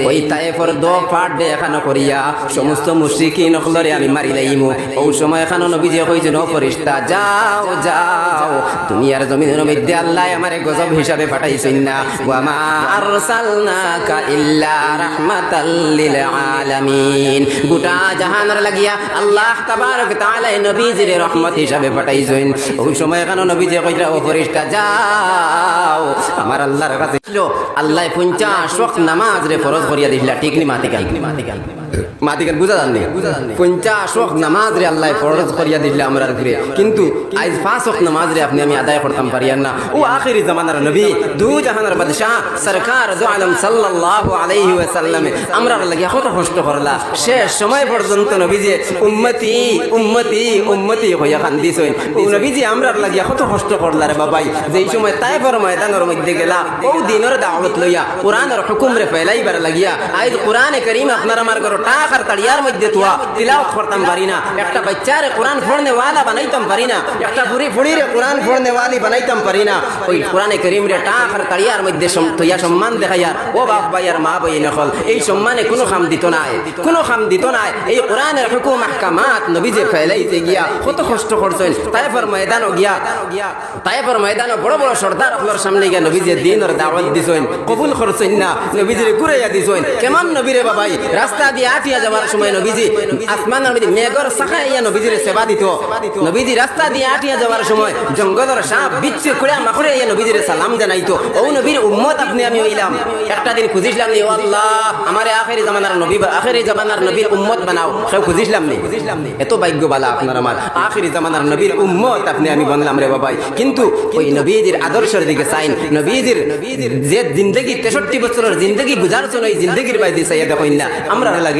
it ওই তায়েফর দো পাট দে এখানো করিয়া সমস্ত মুশরিকি নকলরে আমি মারি লাইমু। ও সময় এখানো নবীজি কইছেন, ও ফরিস্তা যাও যাও। দুনিয়ার জমিনের মধ্যে আল্লাহ আমারে গজব হিসাবে পাঠাইছেন না। ওয়া মা আরসালনাকা ইল্লা রাহমাতাল লিল আলামিন। গোটা জাহানের লাগিয়া আল্লাহ তাবারক তাআলা নবীজির রহমত হিসাবে পাঠাইছেন। ওই সময় এখানো নবীজি কইরা ও ফরিস্তা যাও। আমার আল্লাহর কাছে আল্লাহ পঞ্চাশ নামাজ রে ফরজ করিয়া দিলা ঠিক নি মাতিকাল মাতিকাল মাতিকাল বুঝা জাননি পঞ্চাশ ওয়াক্ত নামাজ রে আল্লাহ ফরজ করিয়া দিলা আমরা ঘুরে কিন্তু আজ পাঁচ ওয়াক্ত নামাজ রে আপনি আমি আদায় করতাম পারিয়ান না। ও আখিরি জামানার নবী, দু জাহানের বাদশাহ, সরকার দু আলম সাল্লাল্লাহু আলাইহি ওয়াসাল্লাম আমরা লাগি কত কষ্ট করলা। শেষ সময় পর্যন্ত নবীজি উম্মতি উম্মতি উম্মতি হইয়া কান্দিছেন। ও নবীজি আমরা লাগিয়া কত কষ্ট করলা রে বাবাই। যেই সময় তাইফর ময়দানের মধ্যে গেলা ও দিনের দাওয়াত লইয়া কোরআনের হুকুম রে ফেলাইবার লাগিয়া আজ কোরআনে করিম আপনার আমার ঘর টাকার তাড়িয়ার মধ্যে তোয়া তিলাওয়াত করতাম পারি না। একটা বাচ্চারে কোরআন পড়নে ওয়ালা বানাইতাম পারি না। একটা বুড়ি ফুড়ি রে কোরআন পড়নে ওয়ালি বানাইতাম পারি না। ওই কোরআনে করিম রে টাকার তাড়িয়ার মধ্যে তৈয়া সম্মান দেখাইয়ার, ও বাপ ভাই আর মা ভাই নকল, এই সম্মানে কোনো খাম দিত নাই, কোনো খাম দিত নাই। এই কোরআনের হুকুম আহকামাত নবী যে ফেলাইতে গিয়া কত কষ্ট করছেন। তাইফর ময়দানও গিয়া, তাইফর ময়দানও বড় বড় সর্দার আপনার সামনে গিয়া নবী যে দিনের দাওয়াত দিছেন। কবুল করছেন না, নবীজিরে ঘুরাইয়া দিছেন। কেমন নবীরে বাবাই, রাস্তা দিয়ে আটিয়া যাওয়ার সময় নবীজি আসমানের মধ্যে মেঘর সাখাইয়া নবীজিরে সেবা দিত। নবীজি রাস্তা দিয়ে আটিয়া যাওয়ার সময় জঙ্গলের সাপ বিচ্ছে ইয়া নবীজিরে সালাম ও নবীর উম্মত, আপনি আমি হইলাম। একটা দিন নি আল্লাহ আমার আখেরি জামানার নবী আখেরি জামানার নবীর উম্মত বানাও। নি। এত ভাগ্য বালা আপনার আমার আখেরি জামানার নবীর উম্মত আপনি আমি বনলাম রে বাবাই। কিন্তু ওই নবীজির আদর্শের দিকে চাইন। নবীজির যে জিন্দগি তেষট্টি বছরের জিন্দগি জন্য এই জিন্দগির বাইরে চাইয়া না। আমরা লাগে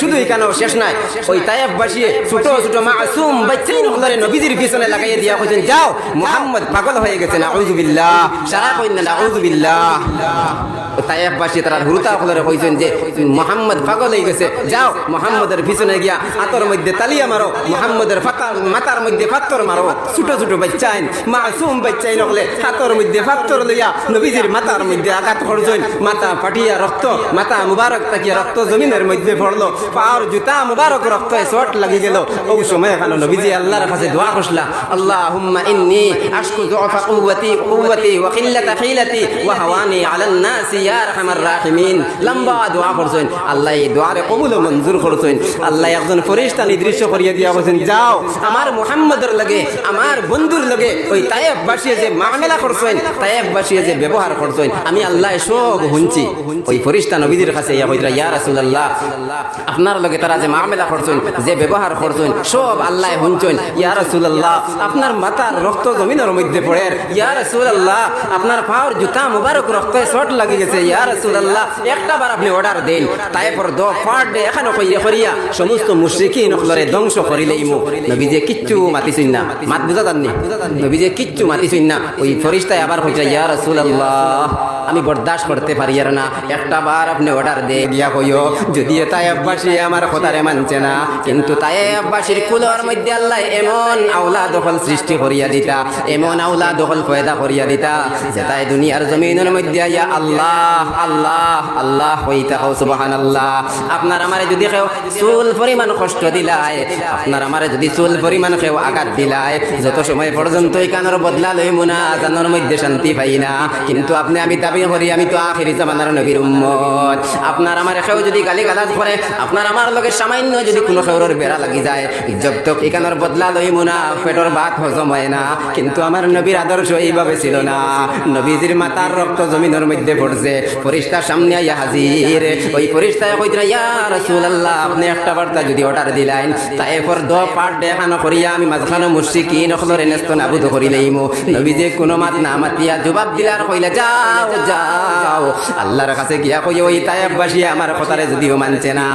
শুধু এখানেও শেষ নাই। ওই তায়েফ বাসিয়ে ছোট ছোট মাসুম বাচ্চাই নকলারে নবীজির পিছনে লাগাইয়া দিয়া কইছেন, যাও, মুহাম্মদ পাগল হয়ে গেছে না আউযুবিল্লাহ সারা কইন না হুরুতা কলরে কইছেন যে পাগল হয়ে গেছে, যাও পিছনে গিয়া আতর মধ্যে তালিয়া মারো মাথার মধ্যে মারো। ছোট ছোট বাচ্চাইন মাসুম বাচ্চাইন হলে হাতর মধ্যে লইয়া নবীজির মাথার মধ্যে আঘাত করছেন। ফাটিয়া রক্ত, মাথা মুবারক তাকিয়া রক্ত জমিনের মধ্যে পড়ল। পাওয়ার জুতা, মুবারক, রক্ত শট লাগি গেল। ওই সময় এখানে নবীজি আল্লাহর কাছে দোয়া করছিলা। আল্লাহুম্মা ইন্নী আশকু দুআফা কুওয়াতি কুওয়াতি ওয়া কিল্লাতা হিলাতি ওয়া হাওয়ানি আলান নাসি ইয়া আরহামার রাহিমিন। লম্বা দোয়া করছেন আল্লাহ এই দোয়ারে কবুল ও মঞ্জুর করছেন। আল্লাহ একজন ফেরেশতা নির্দিষ্ট করিয়া দিয়া বলেন যাও, আমার মুহাম্মদের লগে, আমার বন্ধুর লগে ওই তায়েব বাসিয়ে যে মামলা করছেন, তায়েব বাসিয়ে যে ব্যবহার করছেন, আমি আল্লাহ সব হুনছি ওই ফেরেশতা নবীদের কাছে ইয়া কইরা ইয়া রাসূলুল্লাহ আপনার লগে তারা যে মামলা করছেন, যে ব্যবহার করছেন, সব আল্লাহ হুনছেন ইয়া রাসূলুল্লাহ, আপনার মাথার রক্ত জমিনের মধ্যে পড়ে। ইয়া রাসূলুল্লাহ, আপনার পাওয়ার জুতা মুবারক রক্তে শট লাগি গেছে। ইয়া রাসূলুল্লাহ, একটা বার আপনি অর্ডার দেন। তারপর দ ফাট দে, এখানে কইরে করিয়া সমস্ত মুশরিকিন নকলরে ধ্বংস করিলেইমু নবী যে কিচ্ছু মাতিছেন না। মাত বুঝা জাননি নবী যে কিচ্ছু মাতিছেন না। ওই ফরিস্তায় আবার কইছে, ইয়া রাসূলুল্লাহ, আমি বরদাস্ত করতে পারি আর না। একটা বার আপনি অর্ডার দে গিয়া কইও যদি তাই আব্বাসী আমার কথারে মানছে না। কিন্তু তাই আব্বাসীর কুলর মধ্যে আল্লাহ এমন আওলা দখল সৃষ্টি করিয়া দিতা, এমন আওলা দখল পয়দা করিয়া দিতা, যে তাই দুনিয়ার জমিনের মধ্যে ইয়া আল্লাহ আল্লাহ আল্লাহ হইতা হও, সুবহানাল্লাহ। আপনার আমারে যদি কেউ চুল পরিমাণ কষ্ট দিলায়, আপনার আমারে যদি চুল পরিমাণ কেউ আঘাত দিলায়, যত সময় পর্যন্ত এই কানের বদলা লই মুনা জানোর মধ্যে শান্তি পাই না। কিন্তু আপনি আমি দাবি করি, আমি তো আখিরি জামানার নবীর উম্মত। আপনার আমার কেউ যদি গালি গালাজ করে আপনার আমার লগে সামান্য যদি কোনো খেউরের বেড়া লাগি যায় জব তক এখানের বদলা লই মুনা পেটর ভাত হজম হয় না। কিন্তু আমার নবীর আদর্শ এইভাবে ছিল না। নবীজির মাতার রক্ত জমিনের মধ্যে পড়ছে, ফরিস্তার সামনে আইয়া হাজির। ওই ফরিস্তায় কইতরা ইয়া রাসূলুল্লাহ, আপনি একটা বার্তা যদি অর্ডার দিলেন তাই এরপর দ পাট দেখানো করিয়া আমি মাঝখানে মুশরিকিন নখলরে নেস্ত নাবুদ করিলেইমু নবী যে কোনো মাত না মাতিয়া জবাব দিলার কইলে, যাও যাও। আল্লাহর কাছে গিয়া কই ওই তায়েববাসী আমার কথারে যদিও মানছে না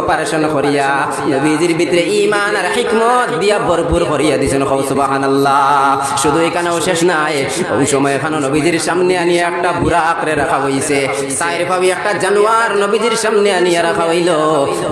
অপারেশন করিয়া, নবীজির ভিতরে ঈমান আর হিকমত দিয়া ভরপুর করিয়া দিছেন কও সুবহানাল্লাহ। শুধু এখানেও শেষ নাই ওই সময় এখানো নবীজির সামনে আনিয়ে একটা বুড়া আঁকড়ে রাখা হইছে। সাইর ভাবি একটা জানোয়ার নবীজির সামনে আনিয়ে রাখা হইল।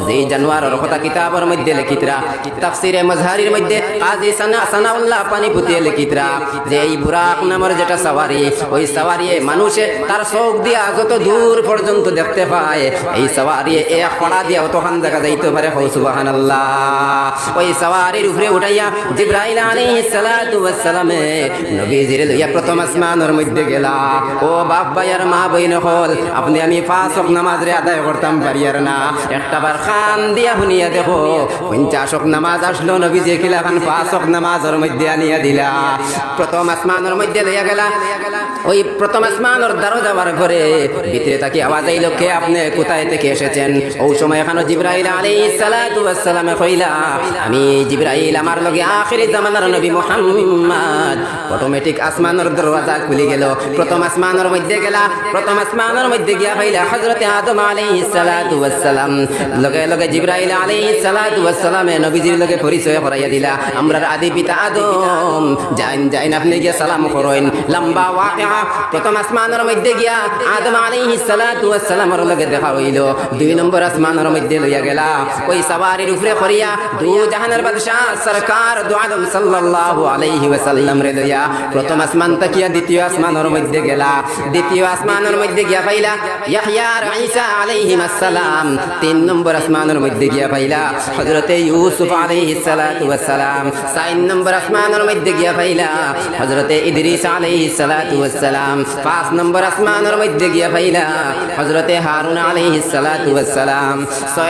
যেই জানোয়ারের কথা কিতাবের মধ্যে লিখিতরা তাফসিরে মজহারির মধ্যে কাজী সানা সানাউল্লাহ পানি পুতিয়ে লিখিতরা যে এই বুরাক নামের যেটা সাওয়ারি, ওই সাওয়ারি মানুষে তার চোখ দিয়া যত দূর পর্যন্ত দেখতে পায়, এই সাওয়ারি এক পড়া দিয়া দেখা যাইতে পারে হৌ সুবহানাল্লাহ। ওই সাওয়ারির উপরে উঠাইয়া জিব্রাইল সালাতু নবীজির লইয়া প্রথম আসমানের মধ্যে গেলা। ও বাপ ভাইয়ার মা বইন হল, আপনি আমি পাঁচ নামাজ রে আদায় করতাম না। একটা বার খান দিয়া শুনিয়া দেখো, পঞ্চাশ নামাজ আসলো খান পাঁচ নামাজের মধ্যে আনিয়া দিলা। প্রথম আসমানের মধ্যে লইয়া গেলা। ওই প্রথম আসমানের দ্বারো যাওয়ার ঘরে ভিতরে তাকে আওয়াজ আইল, কে আপনি? কোথায় থেকে এসেছেন? সময় এখানে জিব্রাইল আলাইহিস সালাতু ওয়াস কইলা, আমি জিব্রাইল আমার লগে জামানার নবী মুহাম্মদ। অটোমেটিক আসমানের দরওয়াজা খুলে গেল। প্রথম আসমানের মধ্যে গেলা, প্রথম আসমানের মধ্যে গিয়া পাইলা হযরতে আদম আলাইহিস সালাতু ওয়াস সালাম লগে লগে জিব্রাইল আলাইহিস সালাতু ওয়াস সালামে নবীজির লগে পরিচয় করাইয়া দিলা। আমরার আদি পিতা আদম, যাইন যাইন, আপনি গিয়া সালাম করেন। লম্বা ওয়াকিয়া, প্রথম আসমানের মধ্যে গিয়া আদম আলাইহিস সালাতু ওয়াস সালামের লগে দেখা হইল। দুই নম্বর আসমানের মধ্যে লইয়া গেলা ওই সাওয়ারির উপরে করিয়া দু জাহানের বাদশাহ সরকার দু আদম সাল্লাল্লাহু আলাইহি ওয়াসাল্লাম রে লইয়া প্রথম আসমান তাকিয়া দ্বিতীয় আসমানের মধ্যে গেলা। দ্বিতীয় আসমানের মধ্যে গিয়া পাইলা ইয়াহইয়া আর ঈসা আলাইহিম আসসালাম। তিন নম্বর আসমানের মধ্যে গিয়া পাইলা হযরতে ইউসুফ আলাইহিস সালাতু ওয়াস সালাম চার নম্বর আসমানের মধ্যে গিয়া পাইলা হযরতে ইদ্রিস আলাইহিস সালাতু ওয়াস সালাম পাঁচ নম্বর আসমানের মধ্যে গিয়া পাইলা হযরতে হারুন আলাইহিস সালাতু ওয়াস সালাম ছয়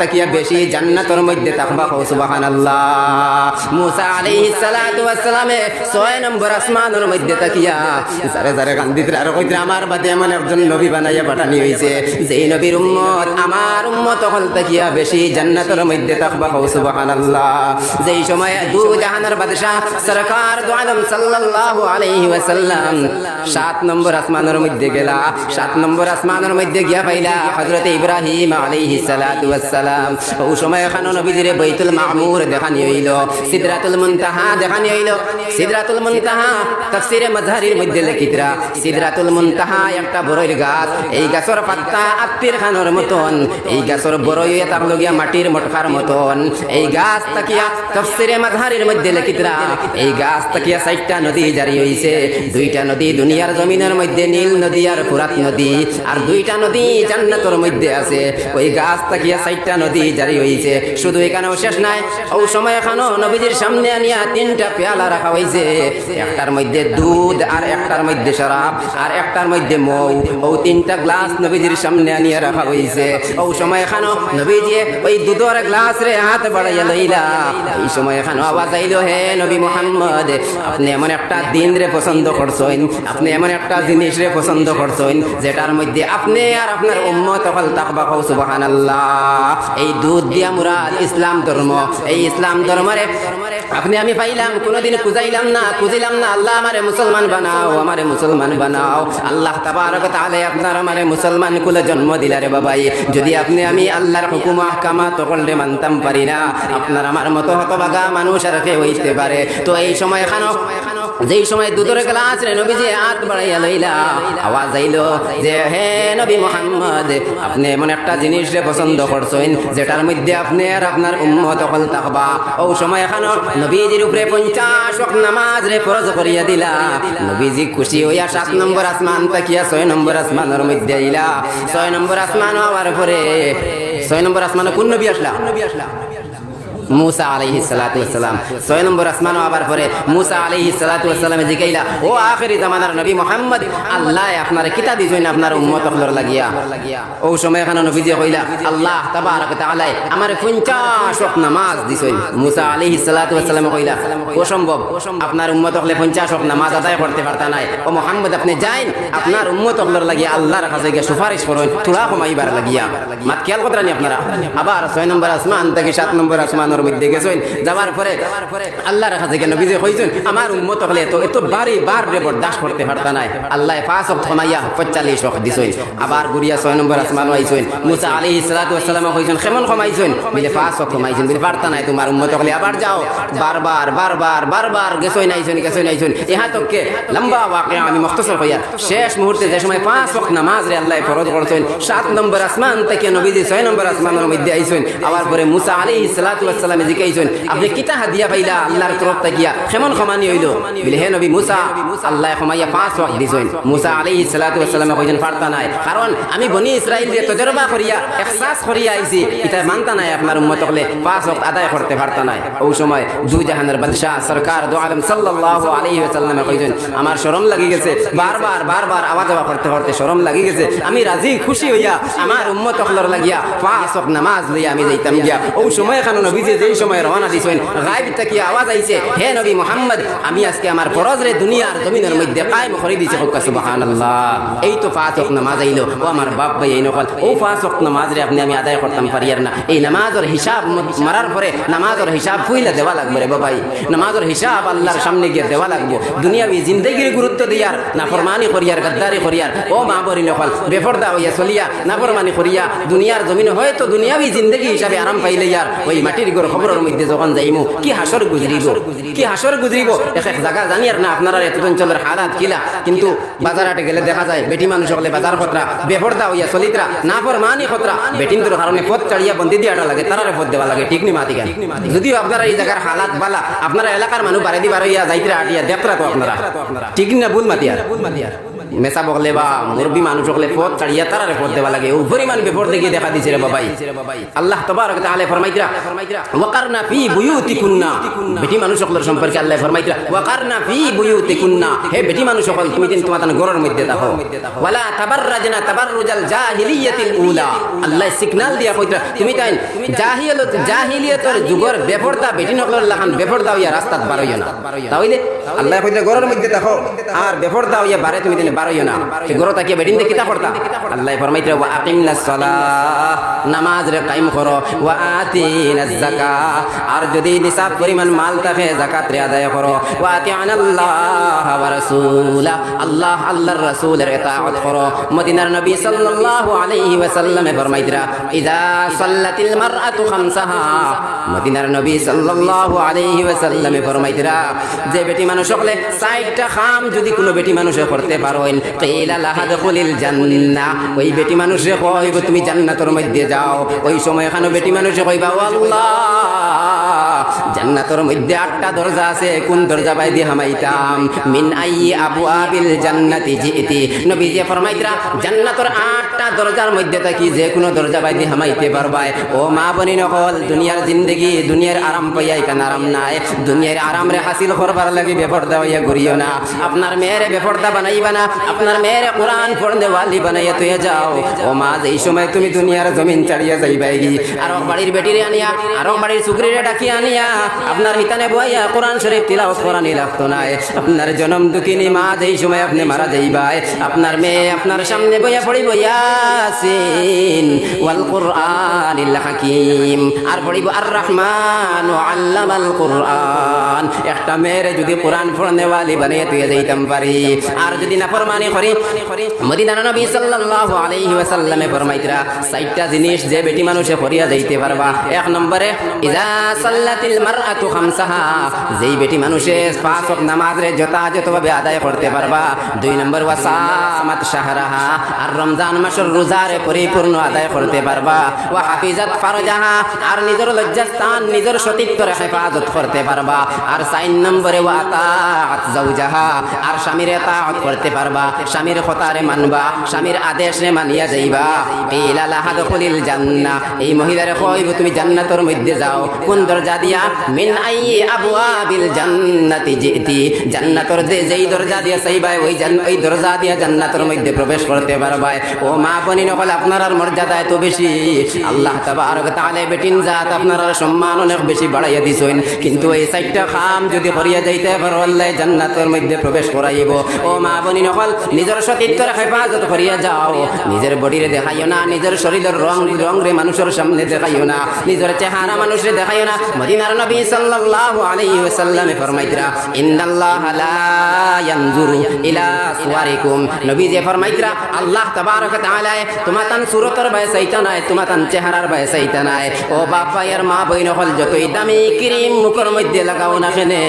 তাকিয়া বেশি জান্নাতের মধ্যে তাকবা কও সুবহানাল্লাহ। মুসা আলাইহিস সালাতু ওয়াস সালামে ছয় নম্বর আসমানের মধ্যে তাকিয়া জারে জারে কান্দিতরা আর কইতরা আমার বাদে এমন একজন নবী বানাইয়া পাঠানি হইছে, যেই নবীর উম্মত আমার উম্মত হল তাকিয়া বেশি জান্নাতের মধ্যে তাকবা কও সুবহানাল্লাহ। যেই সময় দু জাহানের বাদশাহ সরকার দু আলম সাল্লাল্লাহু আলাইহি ওয়াসাল্লাম সাত নম্বর আসমানের মধ্যে গেলা, সাত নম্বর আসমানের মধ্যে গিয়া পাইলা হযরত ইব্রাহিম আলাইহি সালাতু ওয়াসসালাম ওই সময় এখানে নবীজির বাইতুল মামুর দেখানি হইল, সিদরাতুল মুনতাহা দেখানি হইল। সিদরাতুল মুনতাহা তাফসিরে মাজহারির মধ্যে লিখিতরা, সিদরাতুল মুনতাহা একটা বড়ইর গাছ, এই গাছের পাত্তা আত্মীর খানোর মতন, এই গাছের বড়ই তার লগিয়া মাটির মটকার মতন। এই গাছ তাকিয়া তাফসিরে মাজহারির মধ্যে লিখিতরা, এই গাছ তাকিয়া চারটা নদী জারি হইছে, দুইটা নদী দুনিয়ার জমিনের মধ্যে, নীল নদী আর ফুরাত নদী, আর দুইটা নদী জান্নাতের মধ্যে আছে। ওই গাছ তাকিয়া চারটা নদী জারি হইছে। শুধু এখানেও শেষ নাই। ওই সময় এখানেও নবীজির সামনে আনিয়া তিনটা পেয়ালা রাখা হয়েছে একটার মধ্যে দুধ আর একটার মধ্যে শরাব আর একটার মধ্যে মৌ। ও তিনটা গ্লাস নবীজির সামনে আনিয়া রাখা হয়েছে ওই সময় এখানেও নবীজি ওই দুধের গ্লাস রে হাত বাড়াইয়া লইলা। এই সময় এখানেও আওয়াজ আইলো, হে নবী মোহাম্মদ, আপনি এমন একটা দিন রে পছন্দ করছেন। আপনি এমন একটা জিনিস রে পছন্দ করছেন, যেটার মধ্যে আপনি আর আপনার উম্মত হল তাকবা কও সুবহানাল্লাহ। এই দুধ দিয়া মুরাদ ইসলাম ধর্ম। এই ইসলাম ধর্মরে আপনি আমি পাইলাম, কোনোদিন খুঁজাইলাম না, খুঁজিলাম না, আল্লাহ আমারে মুসলমান বানাও, আমারে মুসলমান বানাও। আল্লাহ তাবারক তাআলা আপনার আমারে মুসলমান কুলে জন্ম দিলারে বাবাই। যদি আপনি আমি আল্লাহর হুকুম আহকামা তকলরে মানতাম পারি না, আপনার আমার মতো হতবাগা মানুষ আর কেউ হইতে পারে। তো এই সময় এখানো যেই সময় দুধরে গ্লাস রে নবীজি হাত বাড়াইয়া লইলা, আওয়াজ আইলো যে, হে নবী মোহাম্মদ, আপনি এমন একটা জিনিস রে পছন্দ করছেন, যেটার মধ্যে আপনি আর আপনার উম্মত হল থাকবা ও সময় এখন নবীজির উপরে পঞ্চাশ ওয়াক্ত নামাজ রে ফরজ করিয়া দিলা। নবীজি খুশি হইয়া সাত নম্বর আসমান তাকিয়া ছয় নম্বর আসমানের মধ্যে আইলা। ছয় নম্বর আসমান হওয়ার পরে, ছয় নম্বর আসমানে কোন নবী আসলা নবী আসলা? মুসা আলাইহি সালাতু ওয়াসসালাম ছয় নম্বর আসমান আবার পরে মুসা আলাইহি সালাতু ওয়াসসালামে জিগাইলা, ও আখেরি জামানার নবী মুহাম্মদ, আল্লাহ আপনার কিতাব দিছেন আপনার উম্মত হলর লাগিয়া? ও সময় এখানে নবীজি কইলা, আল্লাহ তাবারক তাআলা আমার 50 ওয়াক্ত নামাজ দিছেন মুসা আলাইহি সালাতু ওয়াসসালামে কইলা, ও সম্ভব, আপনার উম্মত হলে 50 ওয়াক্ত নামাজ আদায় করতে পারতা নাই। ও মুহাম্মদ, আপনি যাইন, আপনার উম্মত হলর লাগিয়া আল্লাহর কাছে গিয়ে সুপারিশ করুন তোরা কমাইবার লাগিয়া। মাত খেয়াল করতেন আপনারা? আবার ছয় নম্বর আসমান থেকে সাত নম্বর আসমানের মধ্যে গেছেন? যাওয়ার পরে আল্লাহর কাছে কেন বিজয় হয়েছেন আমার উম্মত হলে তো এত বারে বার রে বরদাস্ত করতে পারতা নাই। আল্লাহ পাঁচ অক্ট কমাইয়া পঁয়তাল্লিশ অক্ট দিছেন। আবার গুড়িয়া ছয় নম্বর আসমান আইছেন। মুসা আলী ইসলাতু আসসালাম হয়েছেন কেমন কমাইছেন বিলে পাঁচ অক্ট কমাইছেন বিলে, পারতা নাই তোমার উম্মত হলে, আবার যাও। বারবার বারবার বারবার গেছই নাইছেন গেছই নাইছেন। ইহা তককে লম্বা ওয়াকে আমি মখতসর হইয়া শেষ মুহূর্তে যে সময় পাঁচ ওয়াক্ত নামাজ রে আল্লাহ ফরজ করছেন, সাত নম্বর আসমান থেকে নবীজি ছয় নম্বর আসমানের মধ্যে আইছেন। আবার পরে মুসা আলী ইসলাতু আসসালামে জিকাইছেন আপনি কিতা হাদিয়া পাইলা? আল্লাহর তরফ থাকিয়া। কেমন ক্ষমানি হইল। বলে, হে নবী মুসা, আল্লাহ ক্ষমাইয়া পাঁচ ওয়াক্ত দিছেন। মুসা আলী ইসলাতু আসসালামে কইছেন, পারতা নাই। কারণ আমি বনি ইসরাইল দিয়ে তজরবা করিয়া এহসাস করিয়া আইছি। এটা মানতা নাই আপনার উম্মত হলে পাঁচ ওয়াক্ত আদায় করতে পারতা নাই। ওই সময় দুই জাহানের বাদশাহ সরকার দো আলম সাল্লাল্লাহু আলাইহি ওয়াসাল্লামে কইছেন, আমার শরম লাগি গেছে। বারবার বারবার আওয়াজ আওয়া করতে করতে শরম লাগি গেছে। আমি রাজি, খুশি হইয়া, আমার উম্মত হলর লাগিয়া পাঁচ ওয়াক্ত নামাজ লইয়া আমি যাইতাম গিয়া। ওই সময় এখন নবীজি যেই সময় রওনা দিছেন গায়েব থেকে আওয়াজ আইছে, হে নবী মুহাম্মদ, আমি আজকে আমার ফরজ রে দুনিয়ার জমিনের মধ্যে কায়েম করে দিয়েছি হোক সুবহানাল্লাহ। এই তো ওয়াক্ত নামাজ আইলো। ও আমার বাপ ভাই, এই নকল। ও ওয়াক্ত নামাজ রে আপনি আমি আদায় করতাম, পারিয়ার না। এই নামাজের হিসাব মারার পরে নামাজের হিসাব ফুইলা দেওয়া লাগবে রে বাবাই। নামাজের হিসাব আল্লাহর সামনে গিয়ে দেওয়া লাগবো। দুনিয়াবি জিন্দগির গুরুত্ব দিয়ার না ফরমানি করিয়ার, গাদ্দারি করিয়ার। ও মা বরি নকল, বেফরদা হইয়া চলিয়া না ফরমানি করিয়া, দুনিয়ার জমিন হয়তো দুনিয়াবি জিন্দগি হিসাবে আরাম পাইলে ইয়ার, ওই মাটির গর খবরের মধ্যে যখন যাইমু, কি হাসর গুজরিব, কি হাসর গুজরিব? এক এক জায়গা জানি আর না, আপনারা এত অঞ্চলের হালাত কিলা। কিন্তু বাজারহাটে গেলে দেখা যায়, বেটি মানুষ হলে বাজার খতরা, বেফরদা হইয়া চলিতরা, না ফরমানি খতরা। বেটিনটোর কারণে পথ চাড়িয়া বন্দি দিয়াটা লাগে, তারারে পথ দেওয়া লাগে, ঠিক নি মাতিকা যদিও আপনারা এই জায়গার হালাত বালা, আপনারা এলাকার মানুষ বাড়ি দিবার হইয়া যাইতরা, আটিয়া দেখরা তো আপনারা। ঠিক না ভুল মাতিয়ার ভুল মাতিয়ার মেসা বকলে বা মুরব্বী মানুষ হলে পথ চাড়িয়া তারারে পথ দেওয়া লাগে। ও পরিমাণ বিপদ দেখে দেখা দিছে রে বাবাই। আল্লাহ তবারক ওয়াকারনা ফি বেটি মানুষ সম্পর্কে আল্লাহ ওয়াকারনা ফি হে বেটি মানুষ তুমি দিন তোমার ঘরের মধ্যে ওয়ালা তাবাররাজনা তাবাররুজাল জাহিলিয়াতিল উলা। আল্লাহ সিগন্যাল দিয়া কইতরা তুমি তাই জাহিলিয়ত, জাহিলিয়তর যুগর বেপরদা বেটি নকলের লাখান বেপরদা হইয়া রাস্তাত বার হইয়া না। তাইলে আল্লাহ কইতরা ঘরের মধ্যে থাকো। আর বেপরদা হইয়া বারে তুমি দিন বার না। কিতা করতা আল্লাহ ফরমাইতরা ওয়া সালাহ নামাজ রে কায়েম করো। ওয়া আর যদি নিসাব পরিমাণ মাল থাকে, যাকাত রে আদায় করো। ওয়া ওয়া রাসূলা আল্লাহ আল্লাহর রাসূলের ইতাআত করো। মদিনার নবী সাল্লাল্লাহু আলাইহি ওয়াসাল্লাম ফরমাইতরা ইযা সাল্লাতিল মারআতু খামসাহা মদিনার নবী সাল্লাল্লাহু আলাইহি ওয়াসাল্লাম ফরমাইতরা যে বেটি মানুষ হলে সাইটটা খাম, যদি কোনো বেটি মানুষে করতে পারেন কিলা লাহা দুখুলিল জান্নাহ? ওই বেটি মানুষে কইব তুমি জান্নাতের মধ্যে যাও। ওই সময় এখানে বেটি মানুষে কইবা আল্লাহ, জান্নাতের মধ্যে আটটা দরজা আছে, কোন দরজা বাই দিয়ে হামাইতাম? মিন আই আবু আবিল জান্নাতি জিতি। নবী যে ফরমাইতরা জান্নাতের আটটা দরজার মধ্যে থাকি যে কোনো দরজা বাই দিয়ে হামাইতে পারবাই। ও মা বনি নকল দুনিয়ার জিন্দগি, দুনিয়ার আরাম পাইয়াই কান আরাম নাই। দুনিয়ার আরাম রে হাসিল করবার লাগি বেপরদা হইয়া ঘুরিও না। আপনার মেয়েরে বেপরদা বানাইবা না আপনার মেয়েরে কোরআন পড়নে ওয়ালি বানাইয়া তুই যাও। ও মা এই সময় তুমি দুনিয়ার জমিন চাড়িয়া যাইবাই গি, আর বাড়ির বেটিরে আনিয়া, আর বাড়ির চুকরিরে ডাকিয়া আনিয়া, আপনার হিতানে বইয়া কোরআন শরীফ তিলাওয়াত করানি লাগতো না আপনার জনম দুঃখিনী মা, যেই সময় আপনি মারা যাইবাই, আপনার মেয়ে আপনার সামনে বইয়া পড়িব, ইয়াসিন ওয়াল কুরআনিল হাকিম। আর পড়িব আর রহমান ও আল্লামাল কুরআন। একটা মেয়ের যদি কোরআন পড়নে ওয়ালি বানিয়ে তুই যাইতাম পারি। আর যদি না ফরমানি করি মদিনার নবী সাল্লাল্লাহু আলাইহি ওয়াসাল্লামে ফরমাইতরা সাইটটা জিনিস যে বেটি মানুষে করিয়া যাইতে পারবা। এক নম্বরে, ইজা সাল্লাতিল মারআতু খামসাহা যেই বেটি মানুষে পাঁচ ওয়াক্ত নামাজ রে যথাযথভাবে আদায় করতে পারবা। দুই নম্বর, ওয়াসামাত শাহরাহা আর রমজান মাসের রোজারে পরিপূর্ণ আদায় করতে পারবা। ওয়া হাফিজাত ফারজাহা আর নিজের লজ্জাস্থান, নিজের সতীত্বর হেফাজত করতে পারবা। আর সাইন নম্বরে, ওয়া আতাআত জাওজাহা আর স্বামীর এতাআত করতে পারবা। স্বামীর খতারে মানবা, স্বামীর আদেশে মানিয়া যাইবা। ইলা লাহা দুখুলিল জান্নাহ, এই মহিলারে কইব তুমি জান্নাতের মধ্যে যাও। কোন দরজা দিয়া? মিন আই আবওয়াবিল জান্নাতি জিতি। জান্নাতের যে যেই দরজা দিয়া চাইবা ওই ওই দরজা দিয়া জান্নাতের মধ্যে প্রবেশ করতে পারবা ও মা বনি নকল আপনার আর মর্যাদা এত বেশি। আল্লাহ তাবারক তাআলা বেটিন জাত আপনার সম্মান অনেক বেশি বাড়াইয়া দিছেন। কিন্তু এই সাইটটা খাম যদি করিয়া যাইতে পারো, আল্লাহ জান্নাতের মধ্যে প্রবেশ করাইব। ও মা বনি নকল নিজের সতীত্বর হেফাজত করিয়া যাও। নিজের বডিরে দেখাইও না, নিজের শরীরের রং রং রে মানুষের সামনে দেখাইও না, নিজের চেহারা মানুষরে দেখাইও না। মদিনার নবী সাল্লাল্লাহু আলাইহি ওয়াসাল্লামে ফরমাইতরা, ইন্নাল্লাহ লা ইয়ানজুরু ইলা সুওয়ারিকুম নবী যে ফরমাইতরা, আল্লাহ তাবারক তাআলা তোমার তান সুরতর বায় চাইতা নাই তোমার তান চেহারার বায় চাইতা নাই। ও বাবা এর মা বইন হল যতই দামি ক্রিম মুখের মধ্যে লাগাও না কেনে,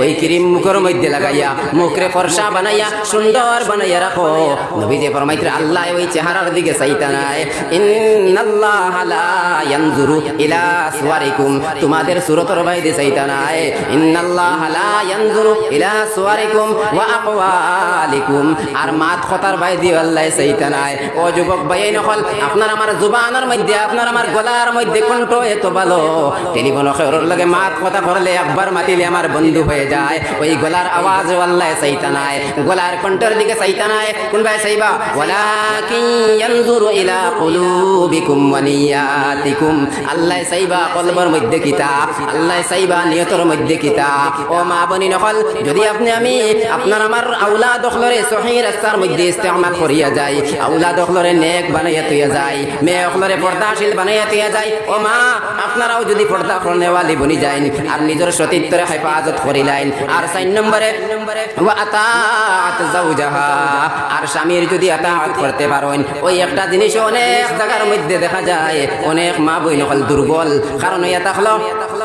ওই ক্রিম মুখের মধ্যে লাগাইয়া মুখরে ফর্সা বানাইয়া সুন্দর বানাইয়া রাখো। নবী যে ফরমাইতরা আল্লাহ ওই চেহারার দিকে চাইতা নাই। ইন্নাল্লাহ লা ইয়ানজুরু ইলা সুওয়ারিকুম তোমাদের সুরতর বাইরে চাইতা নাই। ইন্নাল্লাহ লা ইয়ানজুরু ইলা সুওয়ারিকুম ওয়া আকওয়ালিকুম। আর মাত খতার বাইরে আল্লাহ চাইতা নাই। ও যুবক ভাই নকল আপনার আমার জুবানের মধ্যে, আপনার আমার গলার মধ্যে কণ্ঠ এত ভালো। টেলিফোন খেরোর লাগে মাত কথা করলে একবার মাতিলে আমার বন্ধু হয়ে যায়। ওই গলার আওয়াজ আল্লাহ চাইতা নাই। গলার কণ্ঠের দিকে চাইতা নাই কোন ভাই চাইবা ওয়ালাকিন ইয়ানজুরু ইলা কুলুবিকুম ওয়া নিয়াতিকুম। আল্লাহ চাইবা কলবের মধ্যে কিতা আল্লাহ চাইবা নিয়তর মধ্যে কিতা ও মা বনি নকল যদি আপনি আমি আপনার আমার আউলাদ অখলরে সহি রাস্তার মধ্যে ইস্তেমাল করিয়া যাই আউলাদ অখলরে নেক বানাইয়া তুইয়া যায় মেয়ে অখলরে পর্দাশীল বানাইয়া তুইয়া যায় ও মা, আপনারাও যদি পর্দা করনেওয়ালি বনি যাইন, আর নিজের সতীত্বরে হেফাজত করিলাইন। আর চার নম্বরে, ওয়া আতাআত জাওজাহা আর স্বামীর যদি আতাআত করতে পারেন, ওই একটা জিনিস অনেক জায়গার মধ্যে দেখা যায়, অনেক মা বই নকল দুর্বল। কারণ এটা হলো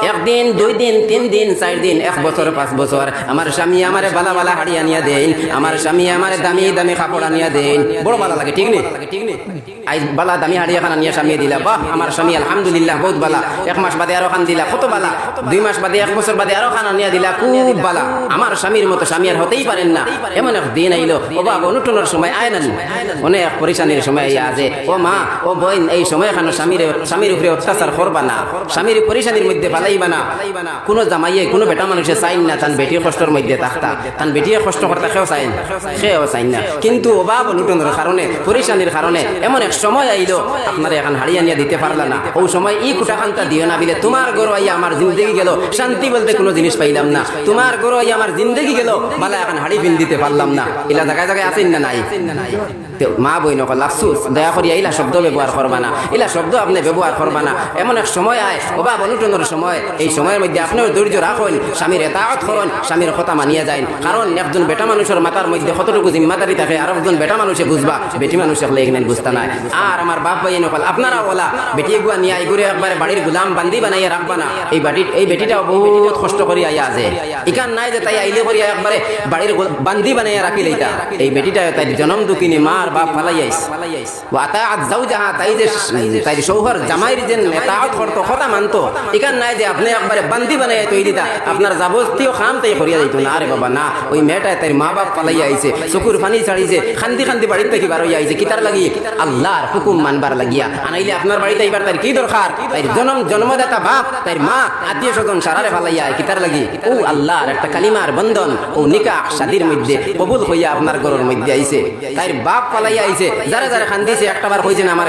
একদিন দুই দিন তিন দিন চার দিন এক বছর, পাঁচ বছর। আমার স্বামী আমারে বালা বালা হাড়ি আনিয়া দেন। আমার স্বামী আমারে দামি দামি কাপড় আনিয়া দেন। বড় বালা লাগে, ঠিক নেই আই বালা দামি হাড়ি এখন আনিয়া স্বামী দিলা। বাহ, আমার স্বামী আলহামদুলিল্লাহ, বহুত বালা। এক মাস বাদে আরও খান দিলা, কত বালা? দুই মাস বাদে, এক বছর বাদে আরও খান আনিয়া দিলা, খুব বালা। আমার স্বামীর মতো স্বামী আর হতেই পারেন না। এমন এক দিন আইলো। ও বাবা, অনুটনের সময় আয় না অনেক পরিশানির সময় আইয়া আছে। ও মা, ও বোন, এই সময় এখানে স্বামীর স্বামীর উপরে অত্যাচার করবা না। স্বামীর পরিশানির মধ্যে কোনো জামাইয়ে, কোনো বেটা মানুষে চাইন না, তান বেটির কষ্টর মধ্যে থাকতা তান বেটিয়ে কষ্ট করতে সেও চাইন সেও চাইন না। কিন্তু অভাব অনুটনের কারণে পরিশানির কারণে এমন এক সময় আইলো আপনার এখন হাড়ি আনিয়া দিতে পারলা না। ওই সময় ই কুটাখান্তা দিও না বিলে, তোমার গরো আইয়া আমার জিন্দগি গেল। শান্তি বলতে কোনো জিনিস পাইলাম না। তোমার গরো আইয়া আমার জিন্দগি গেল? বালা এখন হাড়ি পিন দিতে পারলাম না। এলা জায়গায় জায়গায় আছেন না নাই? মা বই নকল আফসুস দয়া করিয়া ইলা শব্দ ব্যবহার করবা না। ইলা শব্দ আপনি ব্যবহার করবা না। এমন এক সময় আয় অবা অনুটনের সময়। এই সময়ের মধ্যে আপনিও ধৈর্য রাখুন, স্বামীর এতাওয়াত করুন, স্বামীর কথা মানিয়া যায় কারণ একজন বেটা মানুষের মাথার মধ্যে কতটুকু জিম্মাদারি থাকে, আর একজন বেটা মানুষে বুঝবা, বেটি মানুষ হলে এখানে বুঝতে নাই। আর আমার বাপ ভাই নকল আপনারা বলা বেটি গুয়া নিয়ে আইগুরে একবারে বাড়ির গুলাম বান্দি বানাইয়া রাখবা না। এই বাড়ির, এই বেটিটাও বহুত কষ্ট করি আইয়া আছে। ইকান নাই যে তাই আইলে করিয়া একবারে বাড়ির বান্দি বানাইয়া রাখিল এই বেটিটা তাই জনম দুকিনি মার বাপ ফালাই আইস ওয়াতাআত জাওজাহা তাই যে তাই শৌহর জামাইর যে এতাআত করতো, কথা মানতো ইকান নাই যে আপনি একবারে বান্দি বানাইয়া তৈরি দিতা আপনার যাবতীয় খাম তাই করিয়া দিত না। রে বাবা, না, ওই মেয়েটা তাই মা বাপ ফালাই আইছে, চকুর ফানি ছাড়িছে, খান্দি খান্দি বাড়ির থেকে বার হইয়া আইছে, কিতার লাগি আল্লাহর হুকুম মানবার লাগিয়া। আনাইলে আপনার বাড়িতে এইবার তার কি দরকার? তাই জনম, জন্মদাতা বাপ তাই মা, আত্মীয় স্বজন সারারে ফালাইয়া কিতার লাগি। ও আল্লাহর একটা কালিমার বন্ধন, ও নিকাহ শাদির মধ্যে কবুল হইয়া আপনার ঘরের মধ্যে আইছে। তাই বাপ ফালাইয়া আইছে। যারা যারা খান্দিছে একটা বার কইছেন আমার